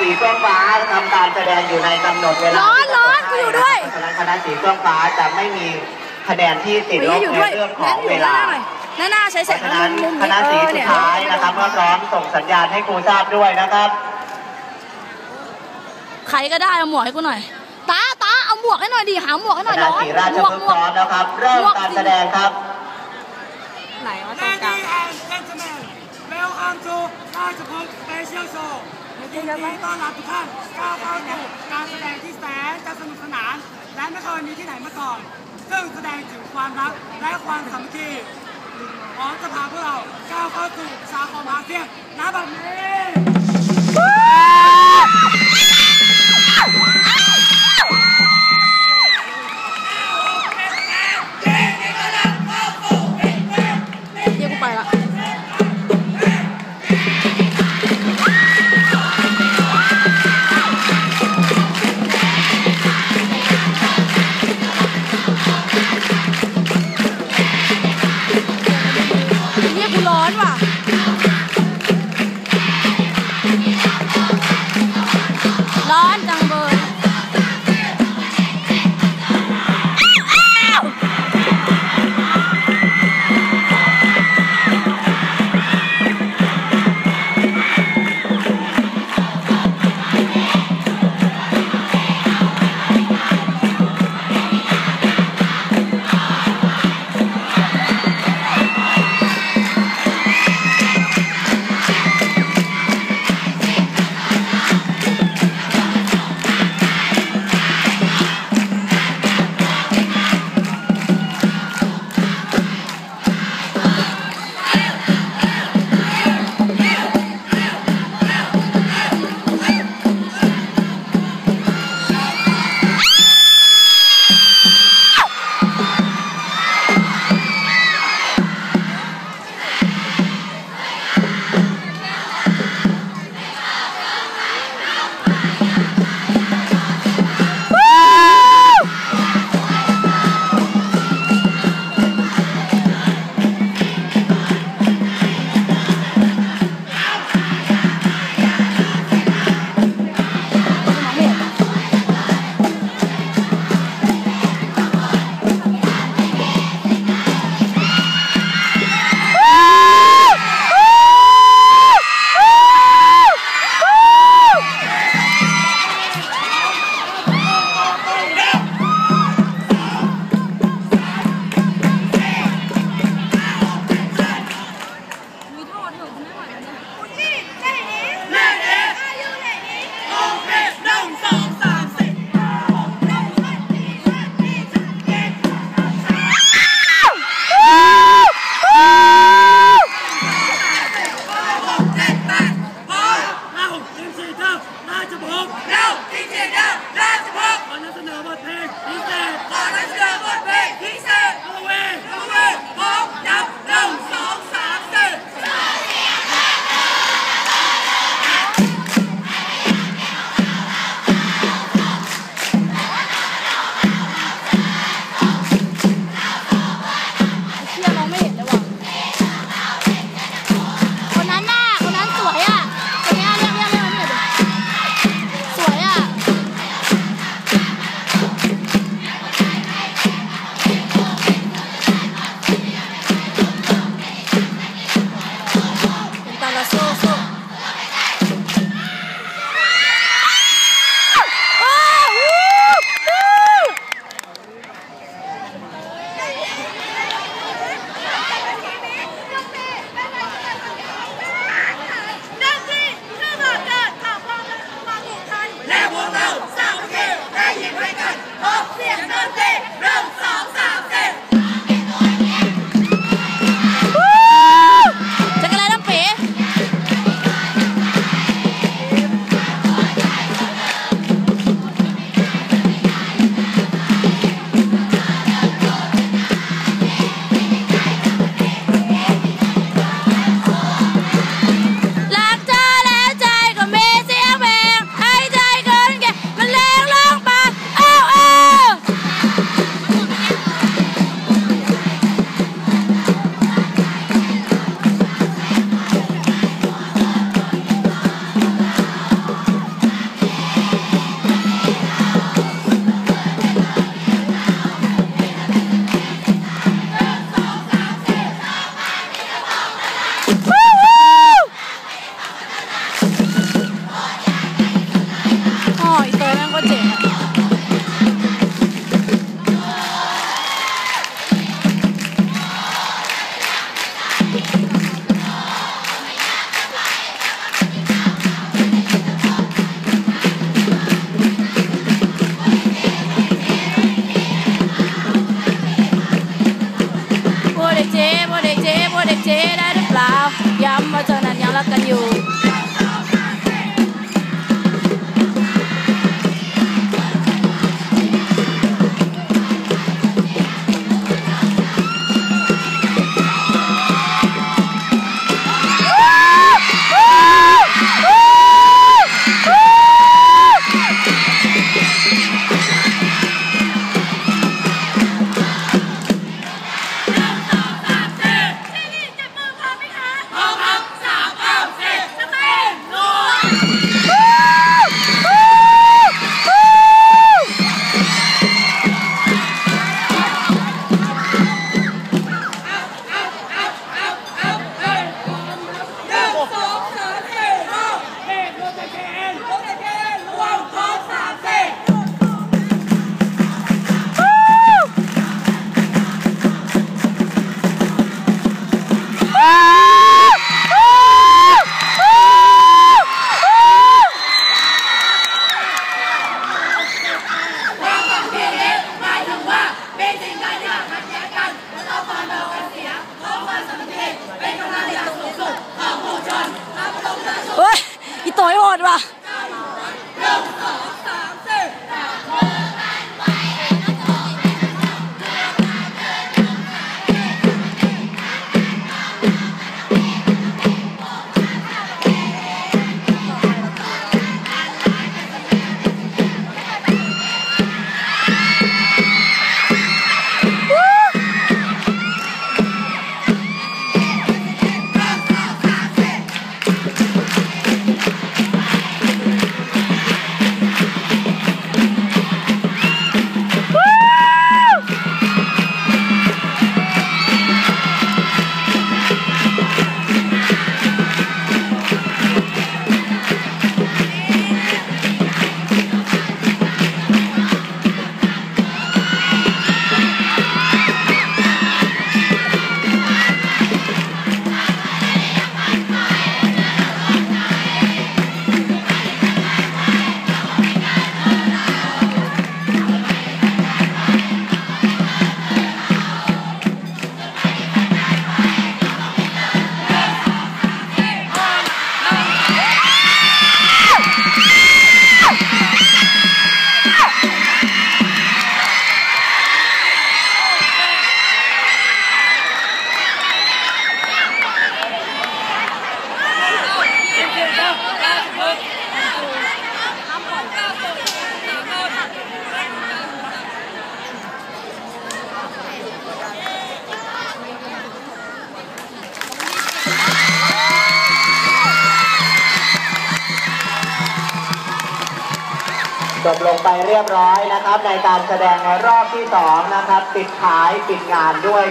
สีเฟื่องฟ้าทำการแสดงอยู่ในกำหนดเวลาร้อนร้อนกูอยู่ด้วยเพราะฉะนั้นคณะสีเฟื่องฟ้าจะไม่มีคะแนนที่ติดลหวีบอยู่ในด้วยเรื่องขงั้อนงอยู่เวหน้าลาหน่อยหน้าหน้าใช้แสเพงราะฉะนั้นมุมคณะสีเออสุเนี่ดยท้ายนะครับเมื่อพร้อมส่งสัญญาณให้ครูทราบด้วยนะครับใครก็ได้เอาหมวกให้กูหน่อยตาตาเอาหมวกให้หน่อยดิหาหมวกให้หคน่อยณะร้อนสีราชหมวกพฤกหมษ์พวกร้อมแล้วครับ เริ่มการแสดงครับไหนวะตรงกลาง Ladies and gentlemen welcome to ราชพฤกษ์ Special Show ยินดีต้อนรับทุกท่านเข้าเข้าสู่การแสดงที่แสนจะสนุกสนาน และไม่เคยมีที่ไหนมาก่อน ซึ่งแสดงถึงความรักและความสามัคคีพร้อมจะพาพวกเราก้าวเข้าสู่ประชาคมอาเซียนณบัดนี้ เพราะฉะนั้นยังรักกันอยู่ ต่อยโหดว่ะ จบลงไปเรียบร้อยนะครับ ในการแสดงในรอบที่สองนะครับปิดท้ายปิดงานด้วย